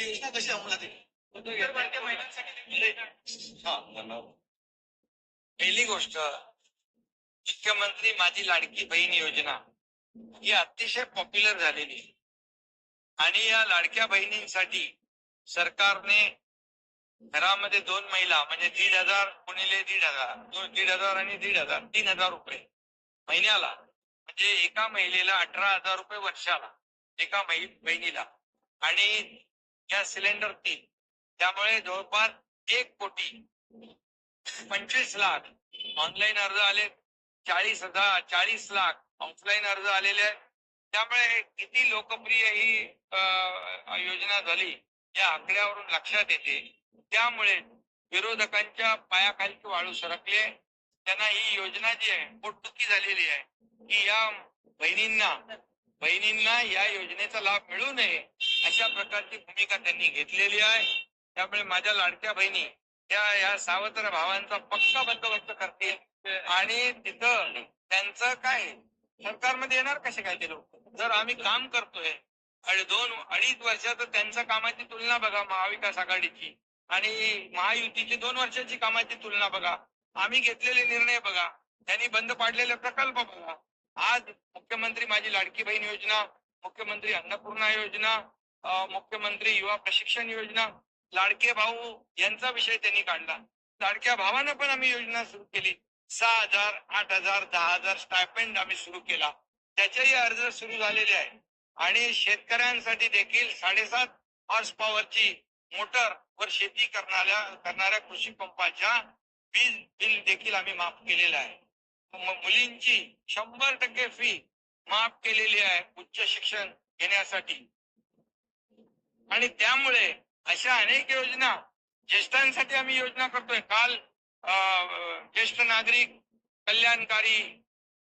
ती कशी पहिली गोष्ट मुख्यमंत्री माझी लाडकी बहीण योजना ही अतिशय पॉप्युलर झालेली आहे. आणि या लाडक्या बहिणींसाठी सरकारने घरामध्ये दोन महिला म्हणजे दीड हजार गुणिले दीड हजार दोन दीड हजार आणि दीड हजार तीन हजार रुपये महिन्याला म्हणजे एका महिलेला अठरा हजार रुपये वर्षाला एका बहिणीला. आणि गॅस सिलेंडर तीन. त्यामुळे जवळपास एक कोटी पंचवीस लाख ऑनलाईन अर्ज आले. चाळीस हजार चाळीस लाख ऑफलाईन अर्ज आलेले आहेत. त्यामुळे किती लोकप्रिय ही योजना झाली या आकड्यावरून लक्षात येते. त्यामुळे विरोधकांच्या पायाखालची वाळू सरकले त्यांना ही योजना जी आहे पोटदुखी झालेली आहे. की या बहिणींना बहिणींना या योजनेचा लाभ मिळू नये अशा प्रकारची भूमिका त्यांनी घेतलेली आहे. त्यामुळे माझ्या लाडक्या बहिणी त्या या सावत्र भावांचा पक्का बंदोबस्त करतील. आणि तिथं त्यांचं काय सरकारमध्ये येणार कसे काय ते लोक? जर आम्ही काम करतोय आणि दोन अडीच वर्षात त्यांच्या कामाची तुलना बघा महाविकास आघाडीची आणि महायुतीची दोन वर्षाची कामाची तुलना बघा. आम्ही घेतलेले निर्णय बघा. त्यांनी बंद पाडलेले प्रकल्प बघा. आज मुख्यमंत्री माझी लाडकी बहीण योजना मुख्यमंत्री अन्नपूर्णा योजना मुख्यमंत्री युवा प्रशिक्षण योजना लाडके भाऊ यांचा विषय त्यांनी काढला. लाडक्या भावानं पण आम्ही योजना सुरू केली. सहा हजार आठ हजार दहा हजार स्टायपेंड आम्ही सुरू केला. त्याचेही अर्ज सुरू झालेले आहे आणि शेतकऱ्यांसाठी देखील साडेसात हॉर्स पॉवरची मोटर वर शेती करणाऱ्या करणाऱ्या कृषी पंपाच्या वीज बिल देखील आम्ही माफ केलेलं आहे. मुलींची शंभर टक्के फी माफ केलेली आहे उच्च शिक्षण घेण्यासाठी. आणि त्यामुळे अशा अनेक योजना ज्येष्ठांसाठी आम्ही योजना करतोय. काल ज्येष्ठ नागरिक कल्याणकारी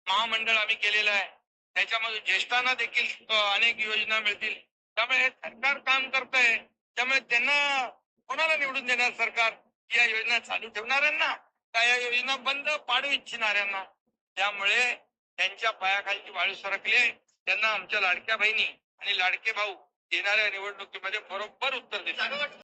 महामंडळ आम्ही केलेलं आहे. त्याच्यामध्ये ज्येष्ठांना देखील अनेक योजना मिळतील. त्यामुळे हे सरकार काम करतंय. त्यामुळे त्यांना कोणाला निवडून देणार सरकार? या योजना चालू ठेवणाऱ्यांना का या योजना बंद पाडू इच्छिणाऱ्यांना? त्यामुळे त्यांच्या पायाखालची वाळू सरकले त्यांना आमच्या लाडक्या बहिणी आणि लाडके भाऊ येणाऱ्या निवडणुकीमध्ये बरोबर उत्तर देतात